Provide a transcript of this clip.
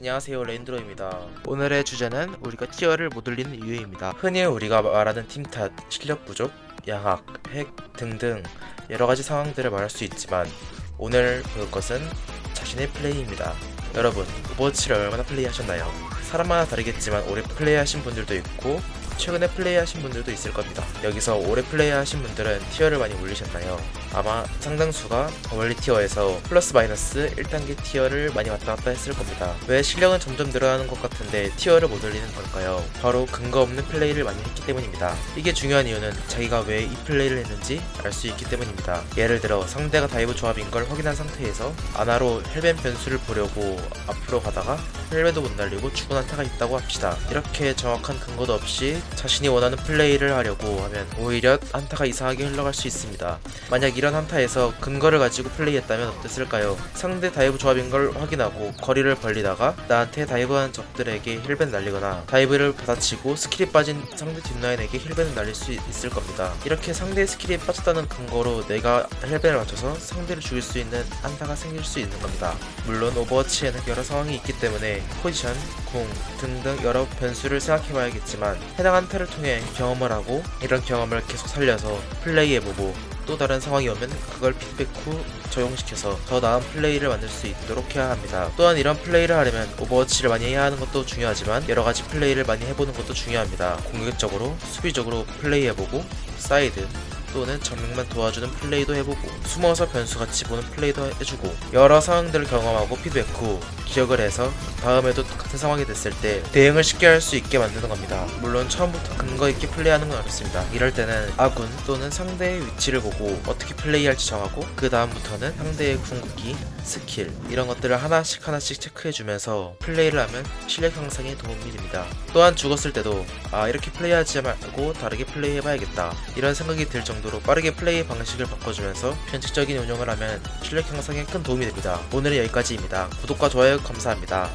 안녕하세요 레인드로입니다. 오늘의 주제는 우리가 티어를 못 올리는 이유입니다. 흔히 우리가 말하는 팀 탓, 실력 부족, 양악, 핵 등등 여러가지 상황들을 말할 수 있지만 오늘 볼 것은 자신의 플레이입니다. 여러분 오버워치를 얼마나 플레이하셨나요? 사람마다 다르겠지만 오래 플레이하신 분들도 있고 최근에 플레이하신 분들도 있을 겁니다. 여기서 오래 플레이하신 분들은 티어를 많이 올리셨나요? 아마 상당수가 원리 티어에서 플러스 마이너스 1단계 티어를 많이 왔다 갔다 했을 겁니다. 왜 실력은 점점 늘어나는 것 같은데 티어를 못 올리는 걸까요? 바로 근거 없는 플레이를 많이 했기 때문입니다. 이게 중요한 이유는 자기가 왜 이 플레이를 했는지 알 수 있기 때문입니다. 예를 들어 상대가 다이브 조합인 걸 확인한 상태에서 아나로 헬벤 변수를 보려고 앞으로 가다가 헬벤도 못 날리고 죽은 한타가 있다고 합시다. 이렇게 정확한 근거도 없이 자신이 원하는 플레이를 하려고 하면 오히려 한타가 이상하게 흘러갈 수 있습니다. 만약 이런 한타에서 근거를 가지고 플레이했다면 어땠을까요? 상대 다이브 조합인 걸 확인하고 거리를 벌리다가 나한테 다이브한 적들에게 힐벤 날리거나 다이브를 받아치고 스킬이 빠진 상대 뒷라인에게 힐벤을 날릴 수 있을 겁니다. 이렇게 상대의 스킬이 빠졌다는 근거로 내가 힐벤을 맞춰서 상대를 죽일 수 있는 한타가 생길 수 있는 겁니다. 물론 오버워치에는 여러 상황이 있기 때문에 포지션, 공 등등 여러 변수를 생각해봐야겠지만 해당 한타를 통해 경험을 하고 이런 경험을 계속 살려서 플레이해보고 또 다른 상황이 오면 그걸 피드백 후 적용시켜서 더 나은 플레이를 만들 수 있도록 해야 합니다. 또한 이런 플레이를 하려면 오버워치를 많이 해야 하는 것도 중요하지만 여러 가지 플레이를 많이 해보는 것도 중요합니다. 공격적으로, 수비적으로 플레이해보고 사이드, 또는 정면만 도와주는 플레이도 해보고 숨어서 변수 같이 보는 플레이도 해주고 여러 상황들을 경험하고 피드백 후 기억을 해서 다음에도 같은 상황이 됐을 때 대응을 쉽게 할 수 있게 만드는 겁니다. 물론 처음부터 근거 있게 플레이하는 건 어렵습니다. 이럴 때는 아군 또는 상대의 위치를 보고 어떻게 플레이할지 정하고 그 다음부터는 상대의 궁극기, 스킬 이런 것들을 하나씩 하나씩 체크해주면서 플레이를 하면 실력 향상에 도움이 됩니다. 또한 죽었을 때도 아 이렇게 플레이하지 말고 다르게 플레이해봐야겠다 이런 생각이 들 정도로 빠르게 플레이 방식을 바꿔주면서 변칙적인 운영을 하면 실력 향상에 큰 도움이 됩니다. 오늘은 여기까지입니다. 구독과 좋아요 감사합니다.